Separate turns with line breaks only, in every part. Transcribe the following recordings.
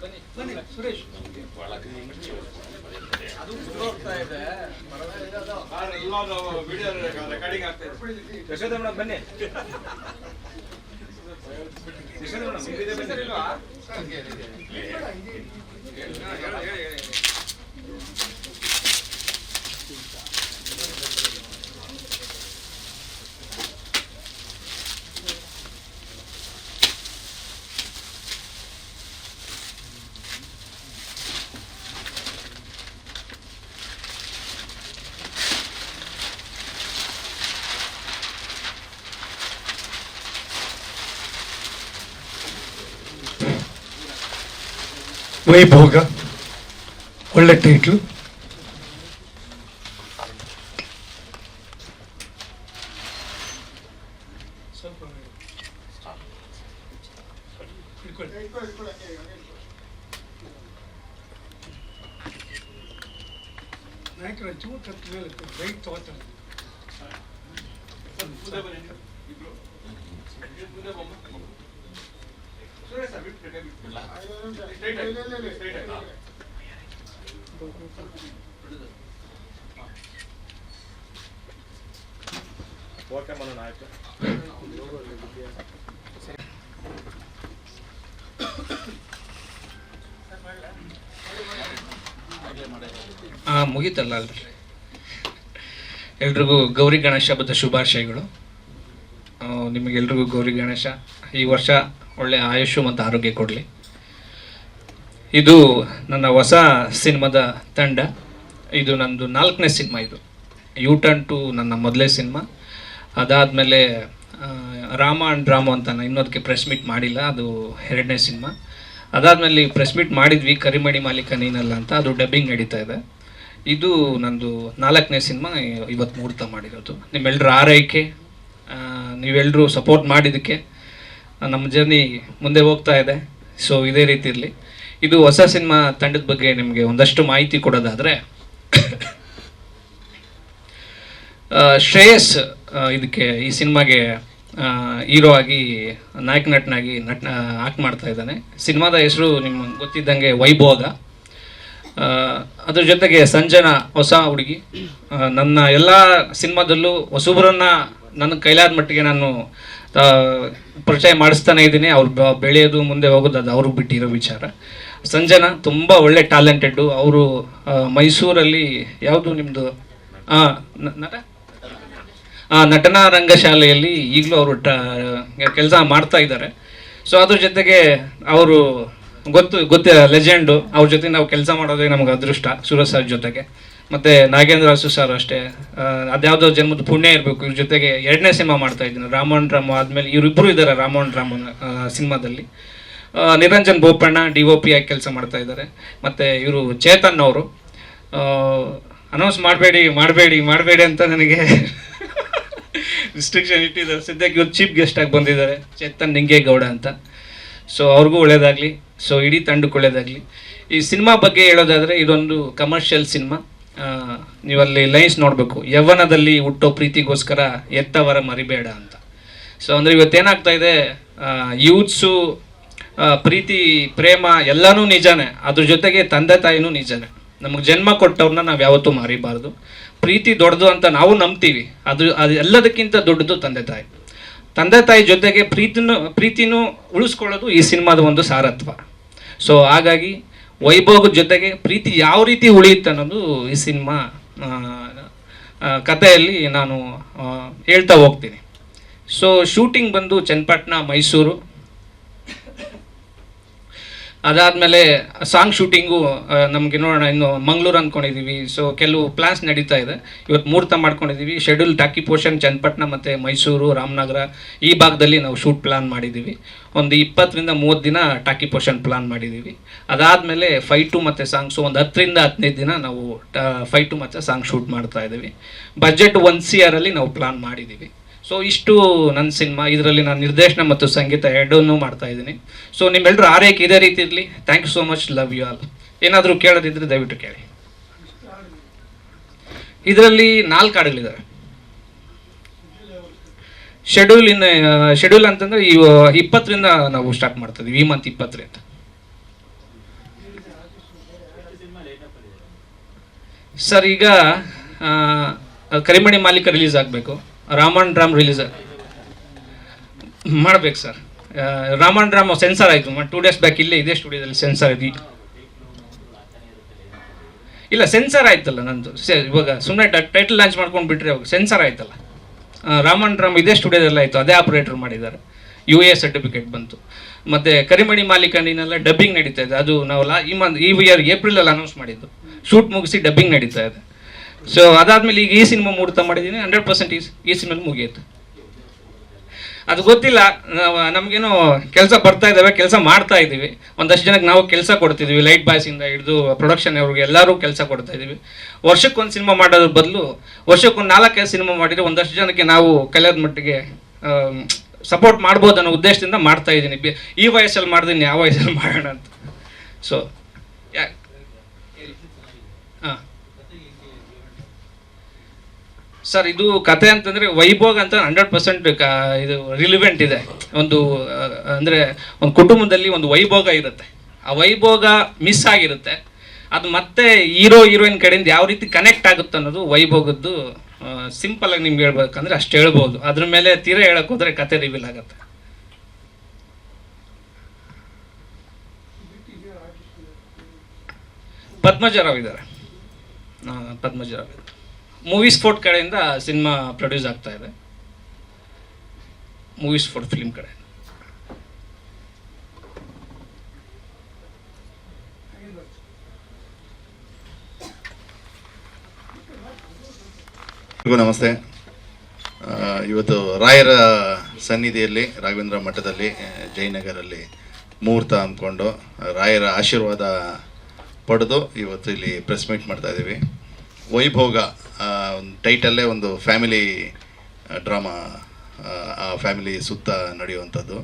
ಬನ್ನಿ ಸುರೇಶ್.
ಯಶೋಧ ಮೇಡಮ್
ವೈಭೋಗ ಒಳ್ಳೆ ಟೈಟ್ಲು ನಾಯಕರ ಚೂರು ಕತ್ತ ಮೇಲೆ ಬೈಕ್ ತಗೋತಾರೆ
ಮುಂದೆ ಬನ್ನಿ ನೀವು. ಇಬ್ರು. ಮುಂದೆ ಬಮ್ಮ. ಸುರೇಶ್ ಸರ್, ಬಿಟ್ಟು ಕೈ ಬಿಟ್ಟು. Straight ಆಗಿ. Straight ಆಗಿ. ಹಾ. ಓಕೆ ಮಾಡೋಣ ಆಯ್ತು
ಹಾಂ ಮುಗೀತಲ್ಲ ಅಲ್ರಿ ಎಲ್ರಿಗೂ ಗೌರಿ ಗಣೇಶ ಹಬ್ಬದ ಶುಭಾಶಯಗಳು. ನಿಮಗೆಲ್ರಿಗೂ ಗೌರಿ ಗಣೇಶ, ಈ ವರ್ಷ ಒಳ್ಳೆ ಆಯುಷು ಮತ್ತು ಆರೋಗ್ಯ ಕೊಡಲಿ. ಇದು ನನ್ನ ಹೊಸ ಸಿನಿಮಾದ ತಂಡ. ಇದು ನಂದು ನಾಲ್ಕನೇ ಸಿನಿಮಾ ಇದು. ಯು ಟರ್ನ್ ಟು ನನ್ನ ಮೊದಲೇ ಸಿನಿಮಾ. ಅದಾದಮೇಲೆ ರಾಮ ಆ್ಯಂಡ್ ರಾಮು ಅಂತ ನಾನು ಇನ್ನೊಂದಕ್ಕೆ ಪ್ರೆಸ್ ಮೀಟ್ ಮಾಡಿಲ್ಲ, ಅದು ಎರಡನೇ ಸಿನಿಮಾ. ಅದಾದಮೇಲೆ ಪ್ರೆಸ್ ಮೀಟ್ ಮಾಡಿದ್ವಿ ಕರಿಮಣಿ ಮಾಲೀಕ ನೀನಲ್ಲ ಅಂತ, ಅದು ಡಬ್ಬಿಂಗ್ ನಡೀತಾ ಇದೆ. ಇದು ನಂದು ನಾಲ್ಕನೇ ಸಿನಿಮಾ, ಇವತ್ತು ಮುಹೂರ್ತ ಮಾಡಿರೋದು. ನಿಮ್ಮೆಲ್ಲರ ಆರೈಕೆ ನೀವೆಲ್ಲರೂ ಸಪೋರ್ಟ್ ಮಾಡಿದ್ದಕ್ಕೆ ನಮ್ಮ ಜರ್ನಿ ಮುಂದೆ ಹೋಗ್ತಾ ಇದೆ. ಸೊ ಇದೇ ರೀತಿ ಇರಲಿ. ಇದು ಹೊಸ ಸಿನಿಮಾ ತಂಡದ ಬಗ್ಗೆ ನಿಮಗೆ ಒಂದಷ್ಟು ಮಾಹಿತಿ ಕೊಡೋದಾದರೆ ಶ್ರೇಯಸ್ ಇದಕ್ಕೆ ಈ ಸಿನಿಮಾಗೆ ಹೀರೋ ಆಗಿ ನಾಯಕ ನಟನಾಗಿ ನಟ ಆಕ್ಟ್ ಮಾಡ್ತಾ ಇದ್ದಾನೆ. ಸಿನಿಮಾದ ಹೆಸರು ನಿಮ್ಗೆ ಗೊತ್ತಿದ್ದಂಗೆ ವೈಭೋಗ ಅದ್ರ ಜೊತೆಗೆ ಸಂಜನಾ ಹೊಸ ಹುಡುಗಿ. ನನ್ನ ಎಲ್ಲ ಸಿನಿಮಾದಲ್ಲೂ ಹೊಸಬ್ರನ್ನ ನನ್ನ ಕೈಲಾದ ಮಟ್ಟಿಗೆ ನಾನು ಪರಿಚಯ ಮಾಡಿಸ್ತಾನೆ ಇದ್ದೀನಿ. ಅವ್ರು ಬೆಳೆಯೋದು ಮುಂದೆ ಹೋಗೋದು ಅದು ಅವ್ರಿಗೆ ಬಿಟ್ಟಿರೋ ವಿಚಾರ. ಸಂಜನಾ ತುಂಬ ಒಳ್ಳೆ ಟ್ಯಾಲೆಂಟೆಡ್ಡು. ಅವರು ಮೈಸೂರಲ್ಲಿ ಯಾವುದು ನಿಮ್ಮದು ನಟ? ಆ, ನಟನಾ ರಂಗಶಾಲೆಯಲ್ಲಿ ಈಗಲೂ ಅವರು ಕೆಲಸ ಮಾಡ್ತಾ ಇದ್ದಾರೆ. ಸೊ ಅದ್ರ ಜೊತೆಗೆ ಅವರು ಗೊತ್ತು, ಗೊತ್ತಿಲ್ಲ ಲೆಜೆಂಡು ಅವ್ರ ಜೊತೆ ನಾವು ಕೆಲಸ ಮಾಡೋದೇ ನಮ್ಗೆ ಅದೃಷ್ಟ, ಸೂರಜ್ ಸರ್ ಜೊತೆಗೆ. ಮತ್ತು ನಾಗೇಂದ್ರ ಅಸು ಸರ್ ಅಷ್ಟೇ. ಅದ್ಯಾವುದೋ ಜನ್ಮದ ಪುಣ್ಯ ಇರಬೇಕು, ಇವ್ರ ಜೊತೆಗೆ ಎರಡನೇ ಸಿನಿಮಾ ಮಾಡ್ತಾ ಇದ್ದೀನಿ. ರಾಮನ್ ರಾಮ ಆದಮೇಲೆ ಇವರಿಬ್ಬರು ಇದ್ದಾರೆ ರಾಮನ್ ರಾಮನ್ ಸಿನಿಮಾದಲ್ಲಿ. Niranjan Bopanna D O P ಆಗಿ ಕೆಲಸ ಮಾಡ್ತಾ ಇದ್ದಾರೆ ಮತ್ತು ಇವರು ಚೇತನ್ ಅವರು. ಅನೌನ್ಸ್ ಮಾಡಬೇಡಿ ಮಾಡಬೇಡಿ ಮಾಡಬೇಡಿ ಅಂತ ನನಗೆ ರಿಸ್ಟ್ರಿಕ್ಷನ್ ಇಟ್ಟಿದ್ದಾರೆ. ಸದ್ಯಕ್ಕೆ ಇವ್ರು ಚೀಫ್ ಗೆಸ್ಟಾಗಿ ಬಂದಿದ್ದಾರೆ, ಚೇತನ್ ನಿಂಗೇಗೌಡ ಅಂತ. ಸೊ ಅವ್ರಿಗೂ ಒಳ್ಳೇದಾಗಲಿ. ಸೊ ಇಡೀ ತಂಡಕ್ಕೆ ಒಳ್ಳೇದಾಗಲಿ ಈ ಸಿನಿಮಾ ಬಗ್ಗೆ ಹೇಳೋದಾದರೆ, ಇದೊಂದು ಕಮರ್ಷಿಯಲ್ ಸಿನಿಮಾ. ನೀವಲ್ಲಿ ಲೈನ್ಸ್ ನೋಡಬೇಕು. ಯವನದಲ್ಲಿ ಹುಟ್ಟೋ ಪ್ರೀತಿಗೋಸ್ಕರ ಎತ್ತವರ ಮರಿಬೇಡ ಅಂತ. ಸೊ ಅಂದರೆ ಇವತ್ತೇನಾಗ್ತಾ ಇದೆ ಯೂತ್ಸು ಪ್ರೀತಿ, ಪ್ರೇಮ ಎಲ್ಲನೂ ನಿಜಾನೇ. ಅದ್ರ ಜೊತೆಗೆ ತಂದೆ ತಾಯಿನೂ ನಿಜಾನೇ. ನಮಗೆ ಜನ್ಮ ಕೊಟ್ಟವ್ರನ್ನ ನಾವು ಯಾವತ್ತೂ ಮರಿಬಾರ್ದು. ಪ್ರೀತಿ ದೊಡ್ಡದು ಅಂತ ನಾವು ನಂಬ್ತೀವಿ. ಅದು ಅದು ಎಲ್ಲದಕ್ಕಿಂತ ದೊಡ್ಡದು ತಂದೆ ತಾಯಿ. ತಂದೆ ತಾಯಿ ಜೊತೆಗೆ ಪ್ರೀತಿನೂ ಪ್ರೀತಿನೂ ಉಳಿಸ್ಕೊಳ್ಳೋದು ಈ ಸಿನಿಮಾದ ಒಂದು ಸಾರತ್ವ. ಸೊ ಹಾಗಾಗಿ ವೈಭೋಗದ ಜೊತೆಗೆ ಪ್ರೀತಿ ಯಾವ ರೀತಿ ಉಳಿಯುತ್ತೆ ಅನ್ನೋದು ಈ ಸಿನಿಮಾ ಕಥೆಯಲ್ಲಿ ನಾನು ಹೇಳ್ತಾ ಹೋಗ್ತೀನಿ. ಸೊ ಶೂಟಿಂಗ್ ಬಂದು ಚನ್ನಪಟ್ಟಣ, ಮೈಸೂರು. ಅದಾದಮೇಲೆ ಸಾಂಗ್ ಶೂಟಿಂಗು ನಮಗೆ ನೋಡೋಣ, ಇನ್ನು ಮಂಗ್ಳೂರು ಅಂದ್ಕೊಂಡಿದ್ದೀವಿ ಸೊ ಕೆಲವು ಪ್ಲಾನ್ಸ್ ನಡೀತಾ ಇದೆ. ಇವತ್ತು ಮುಹೂರ್ತ ಮಾಡ್ಕೊಂಡಿದ್ದೀವಿ ಶೆಡ್ಯೂಲ್ ಟಾಕಿ ಪೋರ್ಷನ್ ಚನ್ನಪಟ್ಟಣ ಮತ್ತು ಮೈಸೂರು ರಾಮನಗರ ಈ ಭಾಗದಲ್ಲಿ ನಾವು ಶೂಟ್ ಪ್ಲಾನ್ ಮಾಡಿದ್ದೀವಿ ಒಂದು ಇಪ್ಪತ್ತರಿಂದ ಮೂವತ್ತು ದಿನ ಟಾಕಿ ಪೋರ್ಷನ್ ಪ್ಲಾನ್ ಮಾಡಿದ್ದೀವಿ ಅದಾದಮೇಲೆ ಫೈಟು ಮತ್ತು ಸಾಂಗ್ಸು ಒಂದು ಹತ್ತರಿಂದ ಹದಿನೈದು ದಿನ ನಾವು ಫೈಟು ಮತ್ತು ಸಾಂಗ್ ಶೂಟ್ ಮಾಡ್ತಾ ಇದ್ದೀವಿ ಬಜೆಟ್ ಒನ್ ಸಿ ಆರಲ್ಲಿ ನಾವು ಪ್ಲಾನ್ ಮಾಡಿದ್ದೀವಿ ಸೊ ಇಷ್ಟು ನನ್ನ ಸಿನಿಮಾ. ಇದರಲ್ಲಿ ನಾನು ನಿರ್ದೇಶನ ಮತ್ತು ಸಂಗೀತ ಎರಡನ್ನೂ ಮಾಡ್ತಾ ಇದ್ದೀನಿ. ಸೊ ನಿಮ್ಮೆಲ್ಲರೂ ಆರೈಕೆ ಇದೇ ರೀತಿ ಇರಲಿ. Thank you so much love you all ಏನಾದರೂ ಕೇಳೋದಿದ್ರೆ ದಯವಿಟ್ಟು ಕೇಳಿ. ಇದರಲ್ಲಿ ನಾಲ್ಕು ಹಾಡುಗಳಿದ್ದಾವೆ ಶೆಡ್ಯೂಲ್ ಇನ್ ಶೆಡ್ಯೂಲ್ ಅಂತಂದ್ರೆ ಈ, ಇಪ್ಪತ್ತರಿಂದ ನಾವು ಸ್ಟಾರ್ಟ್ ಮಾಡ್ತಾ ಇದೀವಿ. ಈ ಮಂತ್ ಇಪ್ಪತ್ತರಿಂದ. ಸರ್ ಈಗ ಕರಿಮಣಿ ಮಾಲೀಕ ರಿಲೀಸ್ ಆಗಬೇಕು. ರಾಮನ್ ರಾಮ್ ರಿಲೀಸ್ ಮಾಡ್ಬೇಕು ಸರ್. ರಾಮನ್ ರಾಮ್ ಸೆನ್ಸರ್ ಆಯಿತು. ಟೂ ಡೇಸ್ ಬ್ಯಾಕ್ ಇಲ್ಲೇ ಇದೇ ಸ್ಟುಡಿಯೋದಲ್ಲಿ ಸೆನ್ಸರ್ ಇದೆ ಇಲ್ಲ ಸೆನ್ಸರ್ ಆಯ್ತಲ್ಲ ನಂದು. ಇವಾಗ ಸುಮ್ಮನೆ ಟೈಟಲ್ ಲಾಂಚ್ ಮಾಡ್ಕೊಂಡು ಬಿಟ್ರೆ ಇವಾಗ ಸೆನ್ಸರ್ ಆಯ್ತಲ್ಲ. ರಾಮನ್ ರಾಮ್ ಇದೇ ಸ್ಟುಡಿಯೋದಲ್ಲಿ ಆಯಿತು. ಅದೇ ಆಪರೇಟರ್ ಮಾಡಿದ್ದಾರೆ. ಯು ಎ ಸರ್ಟಿಫಿಕೇಟ್ ಬಂತು. ಮತ್ತು ಕರಿಮಣಿ ಮಾಲೀಕಂಡಿನೆಲ್ಲ ಡಬ್ಬಿಂಗ್ ನಡೀತಾ ಇದೆ. ಅದು ನಾವು ಲಾ ಈ ಮಂತ್ ಈ ಇಯರ್ ಏಪ್ರಿಲಲ್ಲಿ ಅನೌನ್ಸ್ ಮಾಡಿದ್ದು. ಶೂಟ್ ಮುಗಿಸಿ ಡಬ್ಬಿಂಗ್ ನಡೀತಾ ಇದೆ. ಸೊ ಅದಾದ್ಮೇಲೆ ಈಗ ಈ ಸಿನಿಮಾ ಮೂಡ್ತಾ ಮಾಡಿದ್ದೀನಿ. ಹಂಡ್ರೆಡ್ ಪರ್ಸೆಂಟ್ ಈ ಈ ಸಿನಿಮಾ ಮುಗಿಯುತ್ತೆ. ಅದು ಗೊತ್ತಿಲ್ಲ. ನಮಗೇನೋ ಕೆಲಸ ಬರ್ತಾ ಇದ್ದಾವೆ ಕೆಲಸ ಮಾಡ್ತಾ ಇದ್ದೀವಿ. ಒಂದಷ್ಟು ಜನಕ್ಕೆ ನಾವು ಕೆಲಸ ಕೊಡ್ತಿದ್ದೀವಿ. ಲೈಟ್ ಬಾಯ್ಸಿಂದ ಹಿಡಿದು ಪ್ರೊಡಕ್ಷನ್ ಅವ್ರಿಗೆ ಎಲ್ಲರೂ ಕೆಲಸ ಕೊಡ್ತಾ ಇದ್ದೀವಿ. ವರ್ಷಕ್ಕೊಂದು ಸಿನಿಮಾ ಮಾಡೋದ್ರ ಬದಲು ವರ್ಷಕ್ಕೊಂದು ನಾಲ್ಕೈದು ಸಿನಿಮಾ ಮಾಡಿದರೆ ಒಂದಷ್ಟು ಜನಕ್ಕೆ ನಾವು ಕಲಿಯೋದ ಮಟ್ಟಿಗೆ ಸಪೋರ್ಟ್ ಮಾಡ್ಬೋದು ಅನ್ನೋ ಉದ್ದೇಶದಿಂದ ಮಾಡ್ತಾ ಇದ್ದೀನಿ. ಈ ವಯಸ್ಸಲ್ಲಿ ಮಾಡಿದೀನಿ ಯಾವ ವಯಸ್ಸಲ್ಲಿ ಮಾಡೋಣ ಅಂತ. ಸೊ ಹಾಂ ಸರ್ ಇದು ಕತೆ ಅಂತಂದ್ರೆ ವೈಭೋಗ ಅಂತ ಹಂಡ್ರೆಡ್ ಪರ್ಸೆಂಟ್ ಇದು ರಿಲಿವೆಂಟ್ ಇದೆ. ಒಂದು ಅಂದ್ರೆ ಒಂದು ಕುಟುಂಬದಲ್ಲಿ ಒಂದು ವೈಭೋಗ ಇರುತ್ತೆ. ಆ ವೈಭೋಗ ಮಿಸ್ ಆಗಿರುತ್ತೆ. ಅದು ಮತ್ತೆ ಹೀರೋ ಹೀರೋಯಿನ್ ಕಡೆಯಿಂದ ಯಾವ ರೀತಿ ಕನೆಕ್ಟ್ ಆಗುತ್ತೆ ಅನ್ನೋದು ವೈಭೋಗದ್ದು ಸಿಂಪಲ್ ಆಗಿ ನಿಮ್ಗೆ ಹೇಳ್ಬೇಕಂದ್ರೆ ಅಷ್ಟು ಹೇಳ್ಬೋದು. ಅದ್ರ ಮೇಲೆ ತೀರಾ ಹೇಳಕ್ ಹೋದ್ರೆ ಕತೆ ರಿವೀಲ್ ಆಗುತ್ತೆ. ಪದ್ಮಜರಾವ್ ಇದ್ದಾರೆ. ಪದ್ಮಜರಾವ್ ಮೂವೀಸ್ ಸ್ಫೋರ್ಟ್ ಕಡೆಯಿಂದ ಸಿನಿಮಾ ಪ್ರೊಡ್ಯೂಸ್ ಆಗ್ತಾ ಇದೆ. ಮೂವಿ ಫೋರ್ಟ್ ಫಿಲ್ಮ್ ಕಡೆ.
ನಮಸ್ತೆ. ಇವತ್ತು ರಾಯರ ಸನ್ನಿಧಿಯಲ್ಲಿ, ರಾಘವೇಂದ್ರ ಮಠದಲ್ಲಿ ಜಯನಗರಲ್ಲಿ ಮುಹೂರ್ತ ಅಂದ್ಕೊಂಡು ರಾಯರ ಆಶೀರ್ವಾದ ಪಡೆದು ಇವತ್ತು ಇಲ್ಲಿ ಪ್ರೆಸ್ ಮೀಟ್ ಮಾಡ್ತಾ ಇದ್ದೀವಿ ವೈಭೋಗ ಟೈಟಲ್ಲೇ ಒಂದು ಫ್ಯಾಮಿಲಿ ಡ್ರಾಮಾ, ಆ ಫ್ಯಾಮಿಲಿ ಸುತ್ತ ನಡೆಯುವಂಥದ್ದು.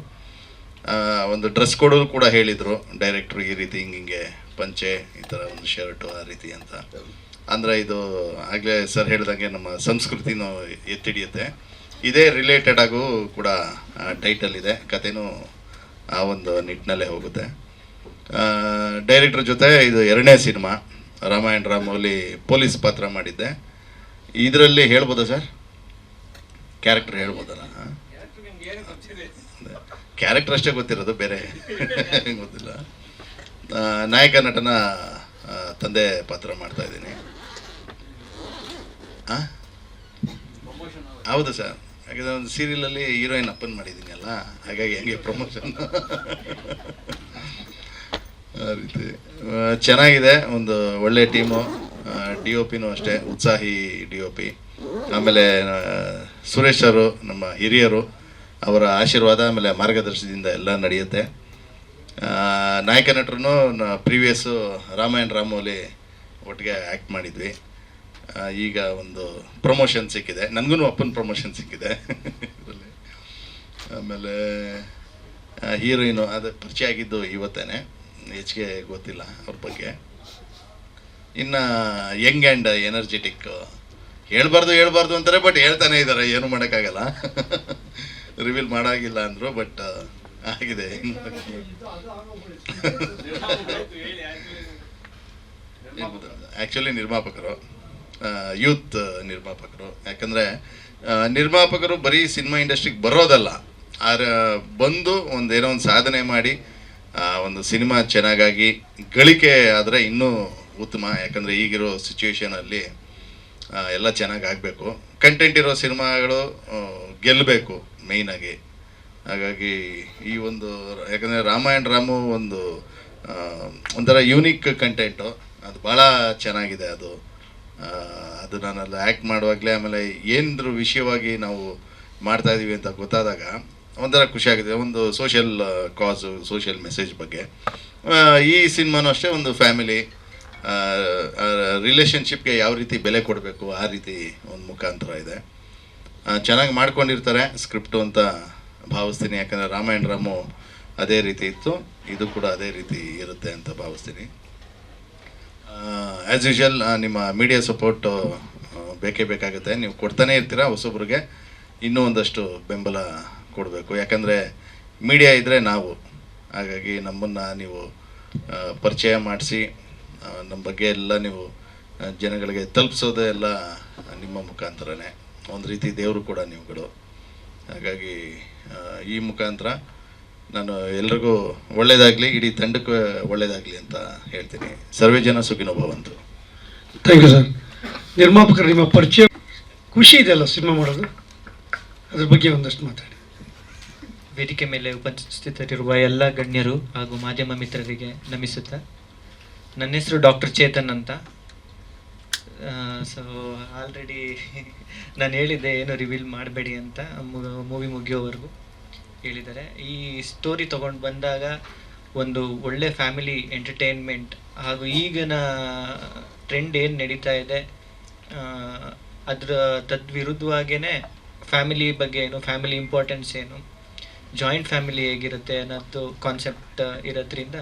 ಒಂದು ಡ್ರೆಸ್ ಕೋಡಲ್ಲಿ ಕೂಡ ಹೇಳಿದರು ಡೈರೆಕ್ಟ್ರು ಈ ರೀತಿ ಹಿಂಗೆ ಹಿಂಗಿಂಗೆ ಪಂಚೆ, ಈ ಥರ ಒಂದು ಶರ್ಟು ಆ ರೀತಿ ಅಂತ. ಅಂದರೆ ಇದು ಆಗಲೇ ಸರ್ ಹೇಳಿದಂಗೆ ನಮ್ಮ ಸಂಸ್ಕೃತಿನೂ ಎತ್ತಿಡಿಯುತ್ತೆ. ಇದೇ ರಿಲೇಟೆಡ್ ಆಗು ಕೂಡ ಟೈಟಲ್ ಇದೆ. ಕಥೆನೂ ಆ ಒಂದು ನಿಟ್ಟಿನಲ್ಲೇ ಹೋಗುತ್ತೆ. ಡೈರೆಕ್ಟ್ರ್ ಜೊತೆ ಇದು ಎರಡನೇ ಸಿನಿಮಾ, ರಾಮಾಯಣ ರಾಮೋಲಿ ಪೊಲೀಸ್ ಪಾತ್ರ ಮಾಡಿದ್ದೆ. ಇದರಲ್ಲಿ ಹೇಳ್ಬೋದಾ ಸರ್? ಕ್ಯಾರೆಕ್ಟರ್ ಹೇಳ್ಬೋದಲ್ಲ ಕ್ಯಾರೆಕ್ಟರ್ ಅಷ್ಟೇ ಗೊತ್ತಿರೋದು, ಬೇರೆ ಗೊತ್ತಿಲ್ಲ. ನಾಯಕ ನಟನ ತಂದೆ ಪಾತ್ರ ಮಾಡ್ತಾ ಇದ್ದೀನಿ? ಹೌದು ಸರ್. ಹಾಗೆ ಒಂದು ಸೀರಿಯಲಲ್ಲಿ ಹೀರೋಯಿನ್ ಅಪ್ಪನ್ ಮಾಡಿದ್ದೀನಿ ಅಲ್ಲ? ಹಾಗಾಗಿ ಹೆಂಗೆ ಪ್ರಮೋಷನ್ ಆ ರೀತಿ. ಚೆನ್ನಾಗಿದೆ, ಒಂದು ಒಳ್ಳೆ ಟೀಮು ಡಿ ಒ ಪಿನೂ ಅಷ್ಟೇ, ಉತ್ಸಾಹಿ ಡಿ ಒ ಪಿ ಆಮೇಲೆ ಸುರೇಶ್ ಅವರು, ನಮ್ಮ ಹಿರಿಯರು, ಅವರ ಆಶೀರ್ವಾದ, ಆಮೇಲೆ ಮಾರ್ಗದರ್ಶನದಿಂದ ಎಲ್ಲ ನಡೆಯುತ್ತೆ. ನಾಯಕ ನಟರು ಪ್ರೀವಿಯಸ್ಸು ರಾಮಾಯಣ ರಾಮೋಲಿ ಒಟ್ಟಿಗೆ ಆ್ಯಕ್ಟ್ ಮಾಡಿದ್ವಿ. ಈಗ ಒಂದು ಪ್ರಮೋಷನ್ ಸಿಕ್ಕಿದೆ. ನನಗೂ ಅಪ್ಪನ ಪ್ರಮೋಷನ್ ಸಿಕ್ಕಿದೆ. ಆಮೇಲೆ ಹೀರೋಯಿನು ಅದು, ಪರಿಚಯ ಆಗಿದ್ದು ಇವತ್ತೇನೆ. ಹೆಚ್ಚಿಗೆ ಗೊತ್ತಿಲ್ಲ ಅವ್ರ ಬಗ್ಗೆ. ಇನ್ನು ಯಂಗ್ ಆ್ಯಂಡ್ ಎನರ್ಜೆಟಿಕ್ ಹೇಳ್ಬಾರ್ದು ಹೇಳ್ಬಾರ್ದು ಅಂತಾರೆ ಬಟ್ ಹೇಳ್ತಾನೆ ಇದ್ದಾರೆ ಏನು ಮಾಡೋಕ್ಕಾಗಲ್ಲ. ರಿವೀಲ್ ಮಾಡಾಗಿಲ್ಲ ಅಂದರು ಬಟ್ ಆಗಿದೆ. ಆ್ಯಕ್ಚುಲಿ ನಿರ್ಮಾಪಕರು ಯೂತ್ ನಿರ್ಮಾಪಕರು. ಯಾಕಂದರೆ ನಿರ್ಮಾಪಕರು ಬರೀ ಸಿನಿಮಾ ಇಂಡಸ್ಟ್ರಿಗೆ ಬರೋದಲ್ಲ. ಆದ್ರೆ ಬಂದು ಒಂದು ಏನೋ ಒಂದು ಸಾಧನೆ ಮಾಡಿ ಒಂದು ಸಿನಿಮಾ ಚೆನ್ನಾಗಾಗಿ ಗಳಿಕೆ ಆದರೆ ಇನ್ನೂ ಉತ್ತಮ. ಯಾಕಂದರೆ ಈಗಿರೋ ಸಿಚುವೇಶನಲ್ಲಿ ಎಲ್ಲ ಚೆನ್ನಾಗಿ ಆಗಬೇಕು. ಕಂಟೆಂಟ್ ಇರೋ ಸಿನಿಮಾಗಳು ಗೆಲ್ಲಬೇಕು ಮೇಯ್ನಾಗಿ ಹಾಗಾಗಿ ಈ ಒಂದು, ಯಾಕಂದರೆ ರಾಮಾಯಣ ರಾಮು ಒಂದು ಒಂಥರ ಯೂನಿಕ್ ಕಂಟೆಂಟು ಅದು ಭಾಳ ಚೆನ್ನಾಗಿದೆ ಅದು. ಅದು ನಾನಲ್ಲಿ ಆ್ಯಕ್ಟ್ ಮಾಡುವಾಗಲೇ ಆಮೇಲೆ ಏನಾದ್ರು ವಿಷಯವಾಗಿ ನಾವು ಮಾಡ್ತಾ ಇದ್ದೀವಿ ಅಂತ ಗೊತ್ತಾದಾಗ ಒಂಥರ ಖುಷಿಯಾಗಿದೆ ಒಂದು ಸೋಷಿಯಲ್ ಕಾಸು ಸೋಷಿಯಲ್ ಮೆಸೇಜ್ ಬಗ್ಗೆ. ಈ ಸಿನಿಮಾನು ಅಷ್ಟೇ, ಒಂದು ಫ್ಯಾಮಿಲಿ ರಿಲೇಷನ್ಶಿಪ್ಗೆ ಯಾವ ರೀತಿ ಬೆಲೆ ಕೊಡಬೇಕು, ಆ ರೀತಿ ಒಂದು ಮುಖಾಂತರ ಇದೆ. ಚೆನ್ನಾಗಿ ಮಾಡ್ಕೊಂಡಿರ್ತಾರೆ ಸ್ಕ್ರಿಪ್ಟು ಅಂತ ಭಾವಿಸ್ತೀನಿ, ಯಾಕಂದರೆ ರಾಮಾಯಣ ರಾಮು ಅದೇ ರೀತಿ ಇತ್ತು. ಇದು ಕೂಡ ಅದೇ ರೀತಿ ಇರುತ್ತೆ ಅಂತ ಭಾವಿಸ್ತೀನಿ. ಆ್ಯಸ್ ಯೂಶಲ್ ನಿಮ್ಮ ಮೀಡಿಯಾ ಸಪೋರ್ಟು ಬೇಕೇ ಬೇಕಾಗುತ್ತೆ. ನೀವು ಕೊಡ್ತಾನೆ ಇರ್ತೀರಾ ಹೊಸೊಬ್ರಿಗೆ, ಇನ್ನೂ ಒಂದಷ್ಟು ಬೆಂಬಲ ಕೊಡಬೇಕು. ಯಾಕಂದರೆ ಮೀಡಿಯಾ ಇದ್ದರೆ ನಾವು. ಹಾಗಾಗಿ ನಮ್ಮನ್ನು ನೀವು ಪರಿಚಯ ಮಾಡಿಸಿ ನಮ್ಮ ಬಗ್ಗೆ ಎಲ್ಲ ನೀವು ಜನಗಳಿಗೆ ತಲುಪಿಸೋದೇ ಎಲ್ಲ ನಿಮ್ಮ ಮುಖಾಂತರನೇ. ಒಂದು ರೀತಿ ದೇವರು ಕೂಡ ನೀವುಗಳು. ಹಾಗಾಗಿ ಈ ಮುಖಾಂತರ ನಾನು ಎಲ್ರಿಗೂ ಒಳ್ಳೆಯದಾಗಲಿ ಇಡೀ ತಂಡಕ್ಕೆ ಒಳ್ಳೇದಾಗಲಿ ಅಂತ ಹೇಳ್ತೀನಿ. ಸರ್ವೇ ಜನ ಸುಖಿನ ಭವಂತು.
ಥ್ಯಾಂಕ್ ಯು ಸರ್ ನಿರ್ಮಾಪಕರು ನಿಮ್ಮ ಪರಿಚಯ. ಖುಷಿ ಇದೆಯಲ್ಲ ಸಿನಿಮಾ ಮಾಡೋದು? ಅದ್ರ ಬಗ್ಗೆ ಒಂದಷ್ಟು ಮಾತಾಡಿ.
ವೇದಿಕೆ ಮೇಲೆ ಉಪಸ್ಥಿತರಿರುವ ಎಲ್ಲ ಗಣ್ಯರು ಹಾಗೂ ಮಾಧ್ಯಮ ಮಿತ್ರರಿಗೆ ನಮಿಸುತ್ತಾ ನನ್ನ ಹೆಸರು ಡಾಕ್ಟರ್ ಚೇತನ್ ಅಂತ. ಸೊ ಆಲ್ರೆಡಿ ನಾನು ಹೇಳಿದ್ದೆ ಏನು ರಿವೀಲ್ ಮಾಡಬೇಡಿ ಅಂತ ಮೂವಿ ಮುಗಿಯೋವರೆಗೂ ಹೇಳಿದ್ದಾರೆ. ಈ ಸ್ಟೋರಿ ತೊಗೊಂಡು ಬಂದಾಗ ಒಂದು ಒಳ್ಳೆ ಫ್ಯಾಮಿಲಿ ಎಂಟರ್ಟೈನ್ಮೆಂಟ್ ಹಾಗೂ ಈಗಿನ ಟ್ರೆಂಡ್ ಏನು ನಡೀತಾ ಇದೆ ಅದರ ತದ್ವಿರುದ್ಧವಾಗೇ ಫ್ಯಾಮಿಲಿ ಬಗ್ಗೆ ಏನು ಫ್ಯಾಮಿಲಿ ಇಂಪಾರ್ಟೆನ್ಸ್ ಏನು ಜಾಯಿಂಟ್ ಫ್ಯಾಮಿಲಿ ಹೇಗಿರುತ್ತೆ ಅನ್ನೋದು ಕಾನ್ಸೆಪ್ಟ್ ಇರೋದ್ರಿಂದ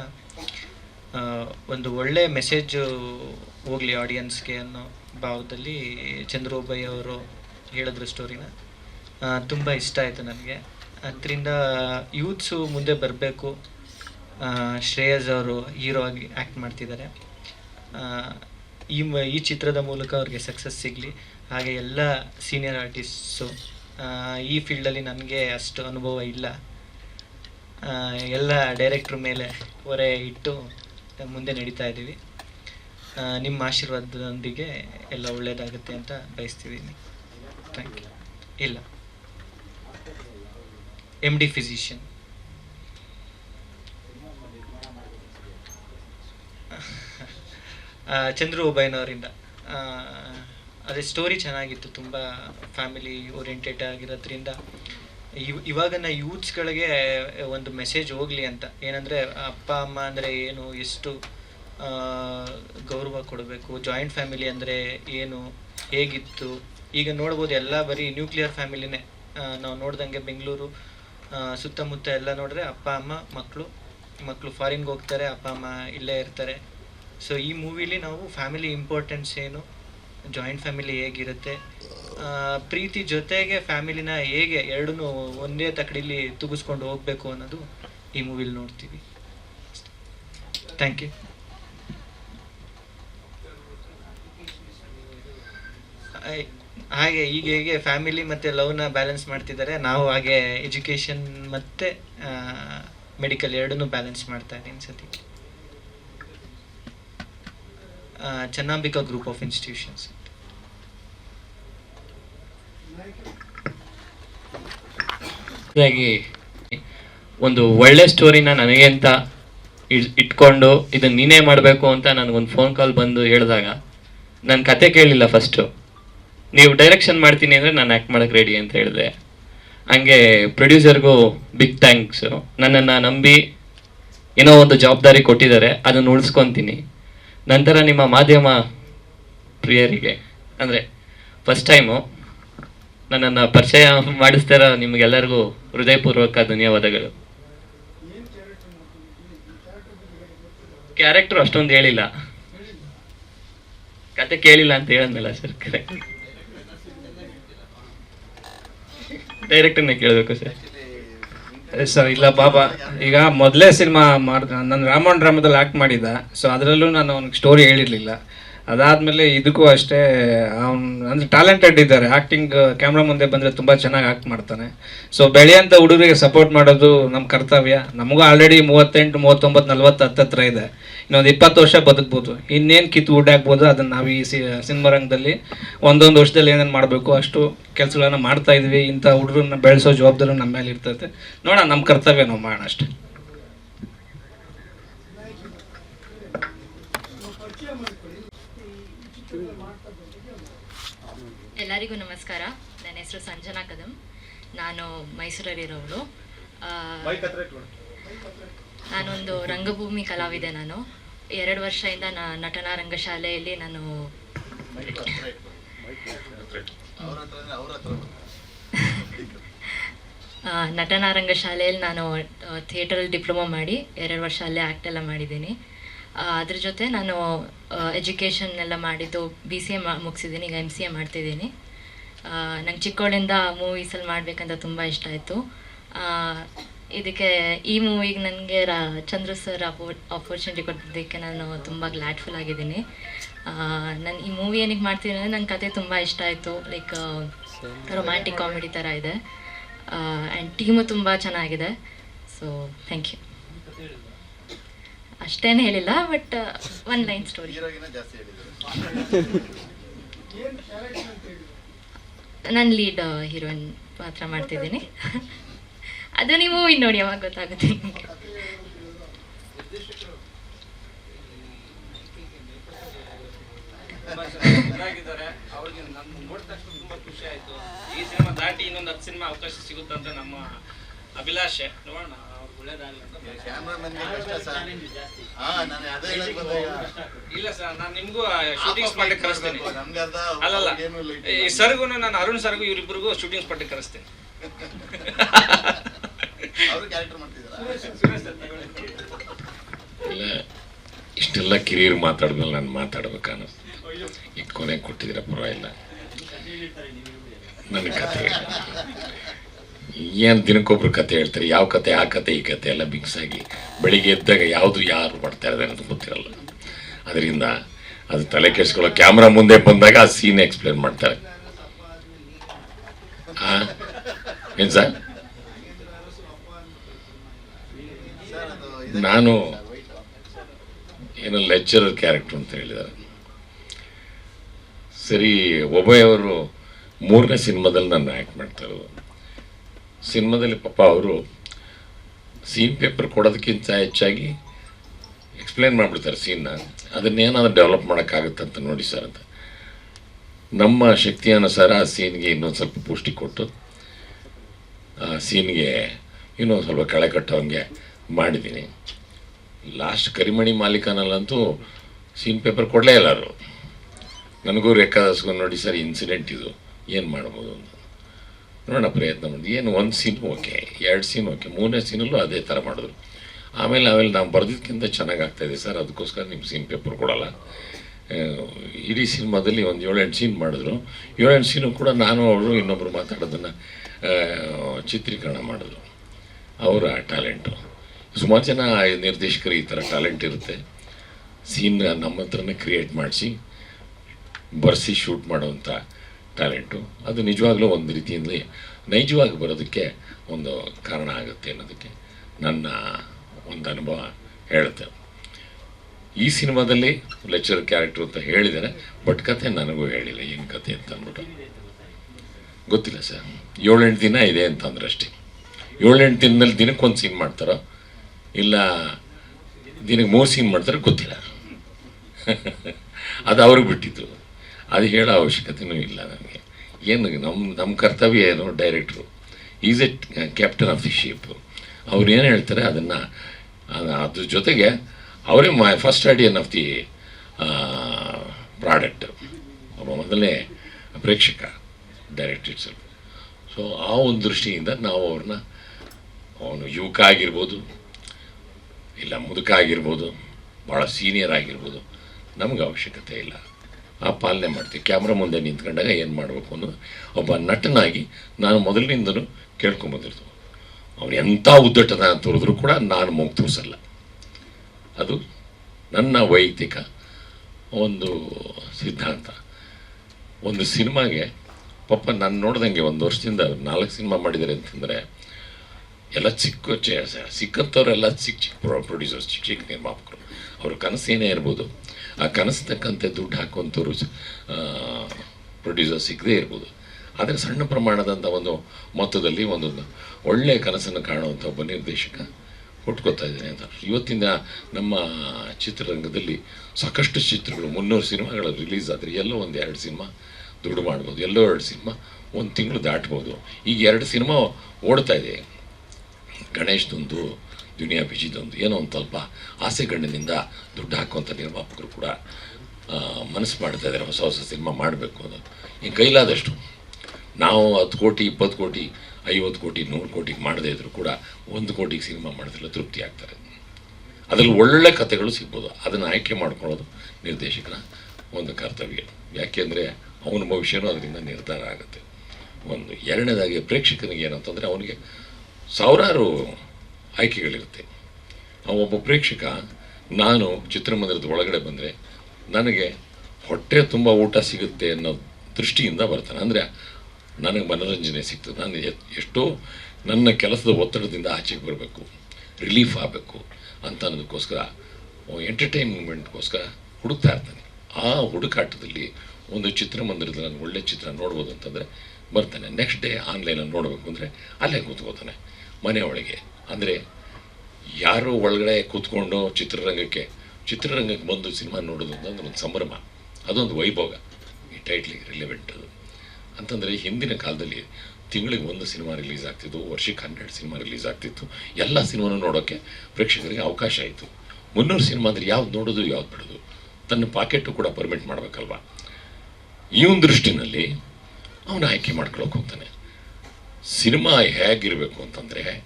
ಒಂದು ಒಳ್ಳೆ ಮೆಸೇಜು ಹೋಗಲಿ ಆಡಿಯನ್ಸ್ಗೆ ಅನ್ನೋ ಭಾವದಲ್ಲಿ ಚಂದ್ರೋಬಯ್ಯ ಅವರು ಹೇಳಿದ್ರು ಸ್ಟೋರಿನ ತುಂಬ ಇಷ್ಟ ಆಯಿತು ನನಗೆ. ಅದರಿಂದ ಯೂತ್ಸು ಮುಂದೆ ಬರಬೇಕು. ಶ್ರೇಯಸ್ ಅವರು ಹೀರೋ ಆಗಿ ಆ್ಯಕ್ಟ್ ಮಾಡ್ತಿದ್ದಾರೆ. ಈ ಈ ಚಿತ್ರದ ಮೂಲಕ ಅವ್ರಿಗೆ ಸಕ್ಸಸ್ ಸಿಗಲಿ. ಹಾಗೆ ಎಲ್ಲ ಸೀನಿಯರ್ ಆರ್ಟಿಸ್ಟು ಈ ಫೀಲ್ಡಲ್ಲಿ ನನಗೆ ಅಷ್ಟು ಅನುಭವ ಇಲ್ಲ. ಎಲ್ಲ ಡೈರೆಕ್ಟ್ರ್ ಮೇಲೆ ಹೊರೆ ಇಟ್ಟು ಮುಂದೆ ನಡೀತಾ ಇದ್ದೀವಿ. ನಿಮ್ಮ ಆಶೀರ್ವಾದದೊಂದಿಗೆ ಎಲ್ಲ ಒಳ್ಳೆಯದಾಗುತ್ತೆ ಅಂತ ಬಯಸ್ತಿದ್ದೀನಿ. ಥ್ಯಾಂಕ್ ಯು ಇಲ್ಲ. ಎಂ ಡಿ ಫಿಸಿಷಿಯನ್ ಚಂದ್ರು ಒಬೈನವರಿಂದ. ಅದೇ ಸ್ಟೋರಿ ಚೆನ್ನಾಗಿತ್ತು. ತುಂಬ ಫ್ಯಾಮಿಲಿ ಓರಿಯೆಂಟೆಡ್ ಆಗಿರೋದ್ರಿಂದ ಇವ್, ಇವಾಗಿನ ಯೂತ್ಸ್ಗಳಿಗೆ ಒಂದು ಮೆಸೇಜ್ ಹೋಗಲಿ ಅಂತ. ಏನಂದರೆ, ಅಪ್ಪ, ಅಮ್ಮ ಅಂದರೆ ಏನು, ಎಷ್ಟು ಗೌರವ ಕೊಡಬೇಕು, ಜಾಯಿಂಟ್ ಫ್ಯಾಮಿಲಿ ಅಂದರೆ ಏನು, ಹೇಗಿತ್ತು? ಈಗ ನೋಡ್ಬೋದು ಎಲ್ಲ ಬರೀ ನ್ಯೂಕ್ಲಿಯರ್ ಫ್ಯಾಮಿಲಿನೇ. ನಾವು ನೋಡ್ದಂಗೆ ಬೆಂಗಳೂರು ಸುತ್ತಮುತ್ತ ಎಲ್ಲ ನೋಡಿದ್ರೆ ಅಪ್ಪ, ಅಮ್ಮ ಮಕ್ಕಳು ಮಕ್ಕಳು ಫಾರಿನ್ಗೆ ಹೋಗ್ತಾರೆ, ಅಪ್ಪ, ಅಮ್ಮ ಇಲ್ಲೇ ಇರ್ತಾರೆ. ಸೊ ಈ ಮೂವಿಲಿ ನಾವು ಫ್ಯಾಮಿಲಿ ಇಂಪಾರ್ಟೆನ್ಸ್ ಏನು, ಜಾಯಿಂಟ್ ಫ್ಯಾಮಿಲಿ ಹೇಗಿರುತ್ತೆ ಪ್ರೀತಿ ಜೊತೆಗೆ ಫ್ಯಾಮಿಲಿನ ಹೇಗೆ ಎರಡನ್ನೂ ಒಂದೇ ತಕಡಿಲಿ ತುಗಿಸ್ಕೊಂಡು ಹೋಗ್ಬೇಕು ಅನ್ನೋದು ಈ ಮೂವಿಲಿ ನೋಡ್ತೀವಿ. ಥ್ಯಾಂಕ್ ಯು ಹಾಗೆ ಈಗ ಹೇಗೆ ಫ್ಯಾಮಿಲಿ ಮತ್ತು ಲವ್ನ ಬ್ಯಾಲೆನ್ಸ್ ಮಾಡ್ತಿದ್ದಾರೆ. ನಾವು ಹಾಗೆ ಎಜುಕೇಷನ್ ಮತ್ತು ಮೆಡಿಕಲ್ ಎರಡನ್ನೂ ಬ್ಯಾಲೆನ್ಸ್ ಮಾಡ್ತಾ ಇದ್ದೀನಿ ಸತಿ. ಚನ್ನಾಂಬಿಕಾ ಗ್ರೂಪ್ ಆಫ್ ಇನ್ಸ್ಟಿಟ್ಯೂಷನ್ಸ್
ಹಾಗಾಗಿ ಒಂದು ಒಳ್ಳೆ ಸ್ಟೋರಿನ ನನಗೆ ಅಂತ ಇಟ್ಕೊಂಡು ಇದನ್ನ ನೀನೇ ಮಾಡಬೇಕು ಅಂತ ನನಗೊಂದು ಫೋನ್ ಕಾಲ್ ಬಂದು ಹೇಳಿದಾಗ ನನ್ನ ಕತೆ ಕೇಳಲಿಲ್ಲ ಫಸ್ಟು ನೀವು ಡೈರೆಕ್ಷನ್ ಮಾಡ್ತೀನಿ ಅಂದರೆ ನಾನು ಆ್ಯಕ್ಟ್ ಮಾಡೋಕ್ಕೆ ರೆಡಿ ಅಂತ ಹೇಳಿದೆ. ಹಂಗೆ ಪ್ರೊಡ್ಯೂಸರ್ಗೂ ಬಿಗ್ ಥ್ಯಾಂಕ್ಸು ನನ್ನನ್ನು ನಂಬಿ ಏನೋ ಒಂದು ಜವಾಬ್ದಾರಿ ಕೊಟ್ಟಿದ್ದಾರೆ, ಅದನ್ನು ಉಳಿಸ್ಕೊತೀನಿ. ನಂತರ ನಿಮ್ಮ ಮಾಧ್ಯಮ ಪ್ರಿಯರಿಗೆ, ಅಂದರೆ ಫಸ್ಟ್ ಟೈಮು ನನ್ನನ್ನು ಪರಿಚಯ ಮಾಡಿಸ್ತಾರ ನಿಮಗೆಲ್ಲರಿಗೂ ಹೃದಯಪೂರ್ವಕ ಧನ್ಯವಾದಗಳು. ಕ್ಯಾರೆಕ್ಟರ್ ಅಷ್ಟೊಂದು ಹೇಳಿಲ್ಲ. ಕತೆ ಕೇಳಿಲ್ಲ ಅಂತ ಹೇಳಿದ್ನಲ್ಲ ಸರ್ ಕರೆಕ್ಟ್ ಡೈರೆಕ್ಟರ್ನೇ ಕೇಳಬೇಕು ಸರ್
ಸರ್ ಇಲ್ಲ ಬಾಬಾ ಈಗ ಮೊದಲೇ ಸಿನಿಮಾ ಮಾಡ್ದ, ನಾನು ರಾಮನ್ ಡ್ರಾಮದಲ್ಲಿ ಆ್ಯಕ್ಟ್ ಮಾಡಿದ್ದ ಸೊ ಅದರಲ್ಲೂ ನಾನು ಅವ್ನಿಗೆ ಸ್ಟೋರಿ ಹೇಳಿರಲಿಲ್ಲ. ಅದಾದಮೇಲೆ ಇದಕ್ಕೂ ಅಷ್ಟೇ, ಅವ್ನು ಅಂದರೆ ಟ್ಯಾಲೆಂಟೆಡ್ ಇದ್ದಾರೆ. ಆ್ಯಕ್ಟಿಂಗ್ ಕ್ಯಾಮ್ರಾ ಮುಂದೆ ಬಂದರೆ ತುಂಬ ಚೆನ್ನಾಗಿ ಆ್ಯಕ್ಟ್ ಮಾಡ್ತಾನೆ. ಸೊ ಬೆಳೆಯಂಥ ಹುಡುಗರಿಗೆ ಸಪೋರ್ಟ್ ಮಾಡೋದು ನಮ್ಮ ಕರ್ತವ್ಯ. ನಮಗೂ ಆಲ್ರೆಡಿ ಮೂವತ್ತೆಂಟು, ಮೂವತ್ತೊಂಬತ್ತು, ನಲ್ವತ್ತು ಹತ್ತತ್ರ ಇದೆ. ಇನ್ನೊಂದು ಇಪ್ಪತ್ತು ವರ್ಷ ಬದುಕ್ಬೋದು. ಇನ್ನೇನು ಕಿತ್ತು ಊಟಾಕ್ಬೋದು ಅದನ್ನು ನಾವು ಈ ಸಿನಿಮಾ ರಂಗದಲ್ಲಿ ಒಂದೊಂದು ವರ್ಷದಲ್ಲಿ ಏನೇನು ಮಾಡಬೇಕು, ಅಷ್ಟು ಕೆಲಸಗಳನ್ನ ಮಾಡ್ತಾ ಇದ್ವಿ. ಇಂಥ ಹುಡುಗರನ್ನ ಬೆಳೆಸೋ ಜವಾಬ್ದಾರಿ ನಮ್ಮ ಮೇಲೆ ಇರ್ತೈತೆ. ನೋಡೋಣ ನಮ್ಮ ಕರ್ತವ್ಯ ನಾವು ಮಾಡೋಣ ಅಷ್ಟೇ.
ಎಲ್ಲರಿಗೂ ನಮಸ್ಕಾರ. ನನ್ನ ಹೆಸರು ಸಂಜನಾ ಕದಂ. ನಾನು ಮೈಸೂರಲ್ಲಿರೋವಳು. ಆ, ನಾನೊಂದು ರಂಗಭೂಮಿ ಕಲಾವಿದೆ ನಾನು. ಎರಡು ವರ್ಷದಿಂದ ನಾ ನಟನಾ ರಂಗಶಾಲೆಯಲ್ಲಿ ನಾನು ಆ, ನಟನಾ ರಂಗಶಾಲೆಯಲ್ಲಿ ನಾನು ಥಿಯೇಟರಲ್ಲಿ ಡಿಪ್ಲೊಮಾ ಮಾಡಿ ಎರಡು ವರ್ಷ ಅಲ್ಲೇ ಆ್ಯಕ್ಟ್ ಎಲ್ಲ ಮಾಡಿದ್ದೀನಿ. ಆ, ಅದ್ರ ಜೊತೆ ನಾನು ಎಜುಕೇಷನ್ ಎಲ್ಲ ಮಾಡಿದ್ದು ಬಿ ಸಿ ಎ ಮುಗಿಸಿದ್ದೀನಿ ಈಗ ಎಂ ಸಿ ಎ ಮಾಡ್ತಿದ್ದೀನಿ. ನಂಗೆ ಚಿಕ್ಕವಳಿಂದ ಮೂವೀಸಲ್ಲಿ ಮಾಡಬೇಕಂತ ತುಂಬ ಇಷ್ಟ ಆಯಿತು. ಇದಕ್ಕೆ ಈ ಮೂವಿಗೆ ನನಗೆ ರಾ ಚಂದ್ರು ಸರ್ ಅಪೋ ಆಪರ್ಚುನಿಟಿ ಕೊಟ್ಟಿದ್ದಕ್ಕೆ ನಾನು ತುಂಬ ಗ್ಲ್ಯಾಡ್ಫುಲ್ ಆಗಿದ್ದೀನಿ. ನಾನು ಈ ಮೂವಿ ಏನಕ್ಕೆ ಮಾಡ್ತೀನಿ ಅಂದರೆ ನನ್ನ ಕತೆ ತುಂಬ ಇಷ್ಟ ಆಯಿತು. ಲೈಕ್ ರೊಮ್ಯಾಂಟಿಕ್ ಕಾಮಿಡಿ ಥರ ಇದೆ. ಆ್ಯಂಡ್ ಟೀಮು ತುಂಬ ಚೆನ್ನಾಗಿದೆ. ಸೊ ಥ್ಯಾಂಕ್ ಯು ಅಷ್ಟೇನು ಹೇಳಿಲ್ಲ ಬಟ್ ಒನ್ ಲೈನ್ ಸ್ಟೋರಿ ನಾನು ಲೀಡ್ ಹೀರೋಯಿನ್ ಪಾತ್ರ ಮಾಡ್ತಿದ್ದೀನಿ. ಅದು ನೀವು ಮೂವಿ ನೋಡಿ, ಯಾವಾಗ ಗೊತ್ತಾಗುತ್ತೆ ನಿಮಗೆ.
ಖುಷಿ ಆಯ್ತು. ಈ ಸಿನಿಮಾ ದಾಟಿ ಇನ್ನೊಂದು ಹತ್ತು ಸಿನಿಮಾ ಅವಕಾಶ ಸಿಗುತ್ತಂತ ನಮ್ಮ ಅಭಿಲಾಷೆ. ನೋಡೋಣ. ಇಲ್ಲ ಸರ್ ನಾನು ನಿಮಗೂ
ಶೂಟಿಂಗ್ಸ್ ಕಲಿಸ್ತೀನಿ
ಅಲ್ಲಲ್ಲ ಈ ಸರ್ಗು ನಾನು ಅರುಣ್ ಸರ್ಗು ಇವರಿಬ್ಬರಿಗೂ ಶೂಟಿಂಗ್ ಸ್ಪಾಟ್ ಕರೆಸ್ತೇನೆ.
ಇಲ್ಲ. ಇಷ್ಟೆಲ್ಲ ಕಿರಿಯರು ಮಾತಾಡಿದ್ಮೇಲೆ ನಾನು ಮಾತಾಡ್ಬೇಕಾನು ಈಗ ಕೊನೆ ಕೊಟ್ಟಿದ್ದೀರ ಪರವಾಗಿಲ್ಲ. ನನ್ನ ಏನು ದಿನಕ್ಕೊಬ್ರು ಕತೆ ಹೇಳ್ತಾರೆ? ಯಾವ ಕತೆ, ಆ ಕತೆ, ಈ ಕತೆ ಎಲ್ಲ ಮಿಕ್ಸ್ ಆಗಿ ಬೆಳಿಗ್ಗೆ ಎದ್ದಾಗ ಯಾವುದು ಯಾರು ಮಾಡ್ತಾ ಇದ್ದಾರೆ ಅಂತ ಗೊತ್ತಿರಲ್ಲ. ಅದರಿಂದ ಅದು ತಲೆ ಕೆಡಿಸ್ಕೊಳ್ಳೋ ಕ್ಯಾಮ್ರಾ ಮುಂದೆ ಬಂದಾಗ ಆ ಸೀನ್ ಎಕ್ಸ್ಪ್ಲೇನ್ ಮಾಡ್ತಾರೆ. ಏನು ಸರ್? ನಾನು ಏನೋ ಲೆಕ್ಚರರ್ ಕ್ಯಾರೆಕ್ಟರ್ ಅಂತ ಹೇಳಿದ್ದಾರೆ. ಸರಿ ಒಬ್ಬಯವರು ಮೂರನೇ ಸಿನಿಮಾದಲ್ಲಿ ನಾನು ಆ್ಯಕ್ಟ್ ಮಾಡ್ತಾ ಇರೋದು. ಸಿನಿಮಾದಲ್ಲಿ ಪಾಪ ಅವರು ಸೀನ್ ಪೇಪರ್ ಕೊಡೋದಕ್ಕಿಂತ ಹೆಚ್ಚಾಗಿ ಎಕ್ಸ್ಪ್ಲೇನ್ ಮಾಡಿಬಿಡ್ತಾರೆ ಸೀನ್ನ ಅದನ್ನೇನಾದ್ರು ಡೆವಲಪ್ ಮಾಡೋಕ್ಕಾಗುತ್ತಂತ ನೋಡಿ ಸರ್ ಅಂತ. ನಮ್ಮ ಶಕ್ತಿ ಅನುಸಾರ ಆ ಸೀನ್ಗೆ ಇನ್ನೊಂದು ಸ್ವಲ್ಪ ಪುಷ್ಟಿ ಕೊಟ್ಟು, ಆ ಸೀನ್ಗೆ ಇನ್ನೊಂದು ಸ್ವಲ್ಪ ಕಳೆ ಕಟ್ಟೋಂಗೆ ಮಾಡಿದ್ದೀನಿ. ಲಾಸ್ಟ್ ಕರಿಮಣಿ ಮಾಲೀಕನಲ್ಲಂತೂ ಸೀನ್ ಪೇಪರ್ ಕೊಡಲೇ ಇಲ್ಲ ಅವರು. ನನಗೂ ರೆಕ್ಕಾದಸ್ಕೊಂಡು ನೋಡಿ ಸರ್ ಇನ್ಸಿಡೆಂಟ್ ಇದು. ಏನು ಮಾಡ್ಬೋದು ಅಂತ. ನೋಡೋಣ ಪ್ರಯತ್ನ ಮಾಡಿ ಏನು ಒಂದು ಸೀನ್ ಓಕೆ, ಎರಡು ಸೀನ್ ಓಕೆ, ಮೂರನೇ ಸೀನಲ್ಲೂ ಅದೇ ಥರ ಮಾಡಿದ್ರು. ಆಮೇಲೆ ಆಮೇಲೆ ನಾವು ಬರೆದಿದ್ದಕ್ಕಿಂತ ಚೆನ್ನಾಗಿ ಆಗ್ತಾಯಿದೆ ಸರ್, ಅದಕ್ಕೋಸ್ಕರ ನಿಮ್ಮ ಸೀನ್ ಪೇಪರ್ ಕೊಡೋಲ್ಲ. ಇಡೀ ಸಿನಿಮಾದಲ್ಲಿ ಒಂದು ಏಳೆಂಟು ಸೀನ್ ಮಾಡಿದ್ರು. ಏಳೆಂಟು ಸೀನು ಕೂಡ ನಾನು, ಅವರು ಇನ್ನೊಬ್ಬರು ಮಾತಾಡೋದನ್ನು ಚಿತ್ರೀಕರಣ ಮಾಡಿದ್ರು. ಅವರ ಟ್ಯಾಲೆಂಟು ಸುಮಾರು ಜನ ನಿರ್ದೇಶಕರು ಈ ಥರ ಟ್ಯಾಲೆಂಟ್ ಇರುತ್ತೆ. ಸೀನ್ ನಮ್ಮ ಹತ್ರನೇ ಕ್ರಿಯೇಟ್ ಮಾಡಿಸಿ, ಬರೆಸಿ ಶೂಟ್ ಮಾಡುವಂಥ ಟ್ಯಾಲೆಂಟು ಅದು ನಿಜವಾಗ್ಲೂ ಒಂದು ರೀತಿಯಲ್ಲಿ ನೈಜವಾಗಿ ಬರೋದಕ್ಕೆ ಒಂದು ಕಾರಣ ಆಗುತ್ತೆ ಅನ್ನೋದಕ್ಕೆ ನನ್ನ ಒಂದು ಅನುಭವ ಹೇಳುತ್ತೆ. ಈ ಸಿನಿಮಾದಲ್ಲಿ ಲೆಕ್ಚರ್ ಕ್ಯಾರೆಕ್ಟರ್ ಅಂತ ಹೇಳಿದ್ದಾರೆ, ಬಟ್ ಕತೆ ನನಗೂ ಹೇಳಿಲ್ಲ, ಏನು ಕತೆ ಅಂತ ಅಂದ್ಬಿಟ್ಟು. ಗೊತ್ತಿಲ್ಲ ಸರ್. ಏಳೆಂಟು ದಿನ ಇದೆ ಅಂತಂದ್ರೆ ಅಷ್ಟೇ. ಏಳೆಂಟು ದಿನದಲ್ಲಿ ದಿನಕ್ಕೊಂದು ಸೀನ್ ಮಾಡ್ತಾರೋ, ಇಲ್ಲ ದಿನಕ್ಕೆ ಮೂರು ಸೀನ್ ಮಾಡ್ತಾರೋ ಗೊತ್ತಿಲ್ಲ. ಅದು ಅವ್ರಿಗೆ ಬಿಟ್ಟಿದ್ದು ಅದು ಹೇಳೋ ಅವಶ್ಯಕತೆಯೂ ಇಲ್ಲ ನನಗೆ ಏನು ನಮ್ಮ ನಮ್ಮ ಕರ್ತವ್ಯ ಏನು, director? Is a captain of the ship ಅವ್ರು ಏನು ಹೇಳ್ತಾರೆ, ಅದನ್ನು ಅದ್ರ ಜೊತೆಗೆ ಅವರೇ my first audience of the product ಒಬ್ಬ ಮೊದಲನೇ ಪ್ರೇಕ್ಷಕ ಡೈರೆಕ್ಟ್ ಸ್ವಲ್ಪ ಸೊ ಆ ಒಂದು ದೃಷ್ಟಿಯಿಂದ ನಾವು ಅವ್ರನ್ನ, ಅವನು ಯುವಕ ಆಗಿರ್ಬೋದು, ಇಲ್ಲ ಮುದುಕ ಆಗಿರ್ಬೋದು ಭಾಳ ಸೀನಿಯರ್ ಆಗಿರ್ಬೋದು, ನಮ್ಗೆ ಅವಶ್ಯಕತೆ ಇಲ್ಲ. ಆ ಪಾಲನೆ ಮಾಡ್ತೀವಿ. ಕ್ಯಾಮ್ರಾ ಮುಂದೆ ನಿಂತ್ಕೊಂಡಾಗ ಏನು ಮಾಡಬೇಕು ಅನ್ನೋದು ಒಬ್ಬ ನಟನಾಗಿ ನಾನು ಮೊದಲಿನಿಂದಲೂ ಕೇಳ್ಕೊಂಬಂದಿರ್ತು ಅವ್ನು ಎಂಥ ಉದ್ದಟನ ತೋರಿದ್ರು ಕೂಡ ನಾನು ಮೂಗು ತೋರಿಸಲ್ಲ. ಅದು ನನ್ನ ವೈಯಕ್ತಿಕ ಒಂದು ಸಿದ್ಧಾಂತ. ಒಂದು ಸಿನಿಮಾಗೆ ಪಾಪ ನಾನು ನೋಡ್ದಂಗೆ ಒಂದು ವರ್ಷದಿಂದ ನಾಲ್ಕು ಸಿನಿಮಾ ಮಾಡಿದ್ದಾರೆ ಅಂತಂದರೆ, ಎಲ್ಲ ಚಿಕ್ಕ ಸಿಕ್ಕಂಥವ್ರೆಲ್ಲ ಚಿಕ್ಕ ಚಿಕ್ಕ ಪ್ರೊ ಪ್ರೊಡ್ಯೂಸರ್ಸ್ ಚಿಕ್ಕ ಚಿಕ್ಕ ನಿರ್ಮಾಪಕರು. ಅವ್ರ ಕನಸೇನೇ ಇರ್ಬೋದು. ಆ ಕನಸು ತಕ್ಕಂತೆ ದುಡ್ಡು ಹಾಕುವಂಥವ್ರು ಪ್ರೊಡ್ಯೂಸರ್ ಸಿಗದೇ ಇರ್ಬೋದು. ಆದರೆ ಸಣ್ಣ ಪ್ರಮಾಣದಂಥ ಒಂದು ಮೊತ್ತದಲ್ಲಿ ಒಂದು ಒಳ್ಳೆಯ ಕನಸನ್ನು ಕಾಣುವಂಥ ಒಬ್ಬ ನಿರ್ದೇಶಕ ಹುಟ್ಕೋತಾ ಇದ್ದೇನೆ ಅಂತ. ಇವತ್ತಿನ ನಮ್ಮ ಚಿತ್ರರಂಗದಲ್ಲಿ ಸಾಕಷ್ಟು ಚಿತ್ರಗಳು, ಮುನ್ನೂರು ಸಿನಿಮಾಗಳು ರಿಲೀಸ್ ಆದರೆ ಎಲ್ಲೋ ಒಂದು ಎರಡು ಸಿನಿಮಾ ದುಡ್ಡು ಮಾಡ್ಬೋದು, ಎಲ್ಲೋ ಎರಡು ಸಿನಿಮಾ ಒಂದು ತಿಂಗಳು ದಾಟ್ಬೋದು. ಈಗ ಎರಡು ಸಿನಿಮಾ ಓಡ್ತಾ ಇದೆ. ಗಣೇಶ್ದೊಂದು ದುನಿಯಾ ಬಿಜಿದೊಂದು ಏನೋ ಒಂದು ಸ್ವಲ್ಪ ಆಸೆ ಗಣ್ಣಿನಿಂದ ದುಡ್ಡು ಹಾಕುವಂಥ ನಿರ್ಮಾಪಕರು ಕೂಡ ಮನಸ್ಸು ಮಾಡ್ತಾ ಇದ್ದಾರೆ ಹೊಸ ಹೊಸ ಸಿನಿಮಾ ಮಾಡಬೇಕು ಅನ್ನೋದು. ಈ ಕೈಲಾದಷ್ಟು ನಾವು ಹತ್ತು ಕೋಟಿ, ಇಪ್ಪತ್ತು ಕೋಟಿ, ಐವತ್ತು ಕೋಟಿ, ನೂರು ಕೋಟಿಗೆ ಮಾಡದೇ ಇದ್ರೂ ಕೂಡ ಒಂದು ಕೋಟಿಗೆ ಸಿನಿಮಾ ಮಾಡಿದ್ರೆ ತೃಪ್ತಿ ಆಗ್ತಾರೆ. ಅದರಲ್ಲಿ ಒಳ್ಳೆ ಕಥೆಗಳು ಸಿಗ್ಬೋದು. ಅದನ್ನು ಆಯ್ಕೆ ಮಾಡ್ಕೊಳ್ಳೋದು ನಿರ್ದೇಶಕನ ಒಂದು ಕರ್ತವ್ಯ. ಯಾಕೆಂದರೆ ಅವನ ಭವಿಷ್ಯನೂ ಅದರಿಂದ ನಿರ್ಧಾರ ಆಗುತ್ತೆ. ಒಂದು ಎರಡನೇದಾಗಿ ಪ್ರೇಕ್ಷಕನಿಗೆ ಏನಂತಂದರೆ ಅವನಿಗೆ ಸಾವಿರಾರು ಆಯ್ಕೆಗಳಿರುತ್ತೆ. ಒಬ್ಬ ಪ್ರೇಕ್ಷಕ, ನಾನು ಚಿತ್ರಮಂದಿರದ ಒಳಗಡೆ ಬಂದರೆ ನನಗೆ ಹೊಟ್ಟೆ ತುಂಬ ಊಟ ಸಿಗುತ್ತೆ ಅನ್ನೋ ದೃಷ್ಟಿಯಿಂದ ಬರ್ತಾನೆ. ಅಂದರೆ ನನಗೆ ಮನೋರಂಜನೆ ಸಿಗ್ತದೆ. ನಾನು ಎಷ್ಟೋ ನನ್ನ ಕೆಲಸದ ಒತ್ತಡದಿಂದ ಆಚೆಗೆ ಬರಬೇಕು ರಿಲೀಫ್ ಆಗಬೇಕು ಅಂತ ಅನ್ನೋದಕ್ಕೋಸ್ಕರ ಎಂಟರ್ಟೈನ್ಮೆಂಟ್ಗೋಸ್ಕರ ಹುಡುಕ್ತಾ ಇರ್ತಾನೆ. ಆ ಹುಡುಕಾಟದಲ್ಲಿ ಒಂದು ಚಿತ್ರಮಂದಿರದ ನಾನು ಒಳ್ಳೆ ಚಿತ್ರ ನೋಡ್ಬೋದು ಅಂತಂದರೆ ಬರ್ತಾನೆ. ನೆಕ್ಸ್ಟ್ ಡೇ ಆನ್ಲೈನಲ್ಲಿ ನೋಡಬೇಕು ಅಂದರೆ ಅಲ್ಲೇ ಕೂತ್ಕೋತಾನೆ. ಮನೆ ಒಳಗೆ ಅಂದರೆ ಯಾರೋ ಒಳಗಡೆ ಕೂತ್ಕೊಂಡು ಚಿತ್ರರಂಗಕ್ಕೆ ಚಿತ್ರರಂಗಕ್ಕೆ ಬಂದು ಸಿನಿಮಾ ನೋಡೋದು ಅಂತಂದ್ರೆ ಒಂದು ಸಂಭ್ರಮ, ಅದೊಂದು ವೈಭೋಗ, ಈ ಟೈಟ್ಲಿಗೆ ರಿಲೆವೆಂಟ್ ಅದು. ಅಂತಂದರೆ ಹಿಂದಿನ ಕಾಲದಲ್ಲಿ ತಿಂಗಳಿಗೆ ಒಂದು ಸಿನಿಮಾ ರಿಲೀಸ್ ಆಗ್ತಿತ್ತು, ವರ್ಷಕ್ಕೆ ಹನ್ನೆರಡು ಸಿನಿಮಾ ರಿಲೀಸ್ ಆಗ್ತಿತ್ತು. ಎಲ್ಲ ಸಿನಿಮಾನು ನೋಡೋಕ್ಕೆ ಪ್ರೇಕ್ಷಕರಿಗೆ ಅವಕಾಶ ಆಯಿತು. ಮುನ್ನೂರು ಸಿನಿಮಾ ಅಂದರೆ ಯಾವ್ದು ನೋಡೋದು, ಯಾವ್ದು ಬಿಡೋದು? ತನ್ನ ಪಾಕೆಟು ಕೂಡ ಪರ್ಮಿಟ್ ಮಾಡಬೇಕಲ್ವಾ? ಈ ಒಂದು ದೃಷ್ಟಿನಲ್ಲಿ ಅವನು ಆಯ್ಕೆ ಮಾಡ್ಕೊಳಕ್ಕೆ ಹೋಗ್ತಾನೆ. ಸಿನಿಮಾ ಹೇಗಿರಬೇಕು ಅಂತಂದರೆ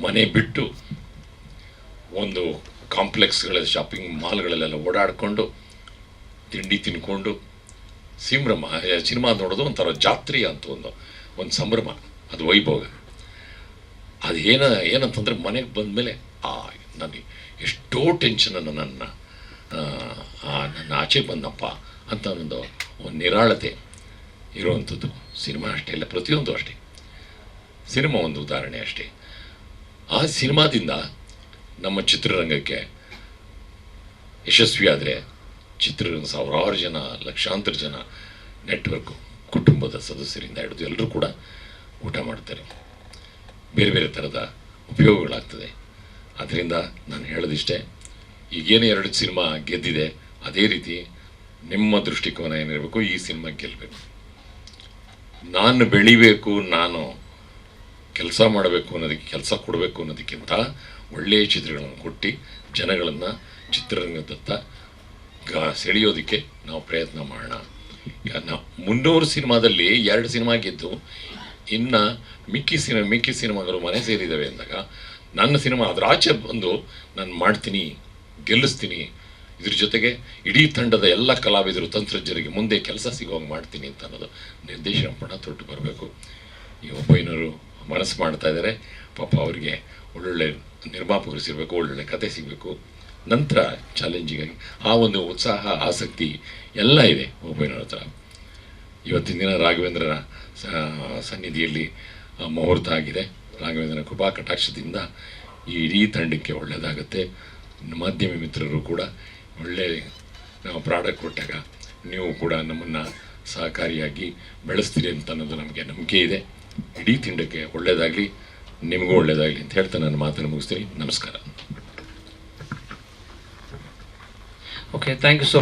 ಮನೆ ಬಿಟ್ಟು ಒಂದು ಕಾಂಪ್ಲೆಕ್ಸ್ಗಳ ಶಾಪಿಂಗ್ ಮಾಲ್ಗಳಲ್ಲೆಲ್ಲ ಓಡಾಡಿಕೊಂಡು, ತಿಂಡಿ ತಿನ್ಕೊಂಡು ಸಿಮ್ರಮ ಸಿನಿಮಾ ನೋಡೋದು ಒಂಥರ ಜಾತ್ರೆ ಅಂತ ಒಂದು ಒಂದು ಸಂಭ್ರಮ, ಅದು ವೈಭೋಗ. ಅದು ಏನ, ಏನಂತಂದರೆ ಮನೆಗೆ ಬಂದ ಮೇಲೆ ಆ, ನನಗೆ ಎಷ್ಟೋ ಟೆನ್ಷನನ್ನು ನನ್ನ ನನ್ನ ಆಚೆ ಬಂದಪ್ಪ ಅಂತ ಒಂದು ನಿರಾಳತೆ ಇರುವಂಥದ್ದು. ಸಿನಿಮಾ ಅಷ್ಟೇ ಇಲ್ಲ, ಪ್ರತಿಯೊಂದು ಅಷ್ಟೇ. ಸಿನಿಮಾ ಒಂದು ಉದಾಹರಣೆ ಅಷ್ಟೇ. ಆ ಸಿನಿಮಾದಿಂದ ನಮ್ಮ ಚಿತ್ರರಂಗಕ್ಕೆ ಯಶಸ್ವಿ ಆದರೆ ಚಿತ್ರರಂಗ ಸಾವಿರಾರು ಜನ, ಲಕ್ಷಾಂತರ ಜನ ನೆಟ್ವರ್ಕು ಕುಟುಂಬದ ಸದಸ್ಯರಿಂದ ಹಿಡಿದು ಎಲ್ಲರೂ ಕೂಡ ಊಟ ಮಾಡ್ತಾರೆ. ಬೇರೆ ಬೇರೆ ಥರದ ಉಪಯೋಗಗಳಾಗ್ತದೆ. ಅದರಿಂದ ನಾನು ಹೇಳೋದಿಷ್ಟೇ, ಈಗೇನು ಎರಡು ಸಿನಿಮಾ ಗೆದ್ದಿದೆ, ಅದೇ ರೀತಿ ನಿಮ್ಮ ದೃಷ್ಟಿಕೋನ ಏನಿರಬೇಕು ಈ ಸಿನಿಮಾ ಗೆಲ್ಲಬೇಕು ನಾನು ಬೆಳಿಬೇಕು, ನಾನು ಕೆಲಸ ಮಾಡಬೇಕು ಅನ್ನೋದಕ್ಕೆ, ಕೆಲಸ ಕೊಡಬೇಕು ಅನ್ನೋದಕ್ಕಿಂತ ಒಳ್ಳೆಯ ಚಿತ್ರಗಳನ್ನು ಕೊಟ್ಟು ಜನಗಳನ್ನು ಚಿತ್ರರಂಗದತ್ತ ಗ ಸೆಳೆಯೋದಕ್ಕೆ ನಾವು ಪ್ರಯತ್ನ ಮಾಡೋಣ. ನಾವು ಮುನ್ನೂರು ಸಿನಿಮಾದಲ್ಲಿ ಎರಡು ಸಿನಿಮಾ ಗೆದ್ದು ಇನ್ನು ಮಿಕ್ಕಿ ಸಿನಿಮಾ ಮಿಕ್ಕಿ ಸಿನಿಮಾಗಳು ಮನೆ ಸೇರಿದ್ದಾವೆ ಅಂದಾಗ, ನನ್ನ ಸಿನಿಮಾ ಅದರ ಆಚೆ ಬಂದು ನಾನು ಮಾಡ್ತೀನಿ, ಗೆಲ್ಲಿಸ್ತೀನಿ ಇದ್ರ ಜೊತೆಗೆ ಇಡೀ ತಂಡದ ಎಲ್ಲ ಕಲಾವಿದರು, ತಂತ್ರಜ್ಞರಿಗೆ ಮುಂದೆ ಕೆಲಸ ಸಿಗೋಂಗೆ ಮಾಡ್ತೀನಿ ಅಂತ ಅನ್ನೋದು ನಿರ್ದೇಶನ ಪಣ ತೊಟ್ಟು ಬರಬೇಕು. ಈ ಒಬ್ಬೈನವರು ಮನಸ್ಸು ಮಾಡ್ತಾ ಇದ್ದಾರೆ. ಪಾಪ ಅವರಿಗೆ ಒಳ್ಳೊಳ್ಳೆ ನಿರ್ಮಾಪಕರು ಸಿಗಬೇಕು, ಒಳ್ಳೊಳ್ಳೆ ಕತೆ ಸಿಗಬೇಕು. ನಂತರ ಚಾಲೆಂಜಿಗಾಗಿ ಆ ಒಂದು ಉತ್ಸಾಹ, ಆಸಕ್ತಿ ಎಲ್ಲ ಇದೆ ಒಬ್ಬೈನವ್ರ ಹತ್ರ. ಇವತ್ತಿನ ದಿನ ರಾಘವೇಂದ್ರನ ಸನ್ನಿಧಿಯಲ್ಲಿ ಮುಹೂರ್ತ ಆಗಿದೆ. ರಾಘವೇಂದ್ರನ ಕೃಪಾ ಕಟಾಕ್ಷದಿಂದ ಈ ಇಡೀ ತಂಡಕ್ಕೆ ಒಳ್ಳೆಯದಾಗುತ್ತೆ ಮಾಧ್ಯಮ ಮಿತ್ರರು ಕೂಡ ಒಳ್ಳೆ, ನಾವು ಪ್ರಾಡಕ್ಟ್ ಕೊಟ್ಟಾಗ ನೀವು ಕೂಡ ನಮ್ಮನ್ನು ಸಹಕಾರಿಯಾಗಿ ಬೆಳೆಸ್ತೀರಿ ಅಂತ ಅನ್ನೋದು ನಮಗೆ ನಂಬಿಕೆ ಇದೆ. ಇಡೀ ತಿಂಡಕ್ಕೆ ಒಳ್ಳೆಯದಾಗಲಿ ನಿಮಗೂ ಒಳ್ಳೆಯದಾಗಲಿ ಅಂತ ಹೇಳ್ತಾ ನಾನು ಮಾತನ್ನು ಮುಗಿಸ್ತೀನಿ. ನಮಸ್ಕಾರ.
Okay thank you so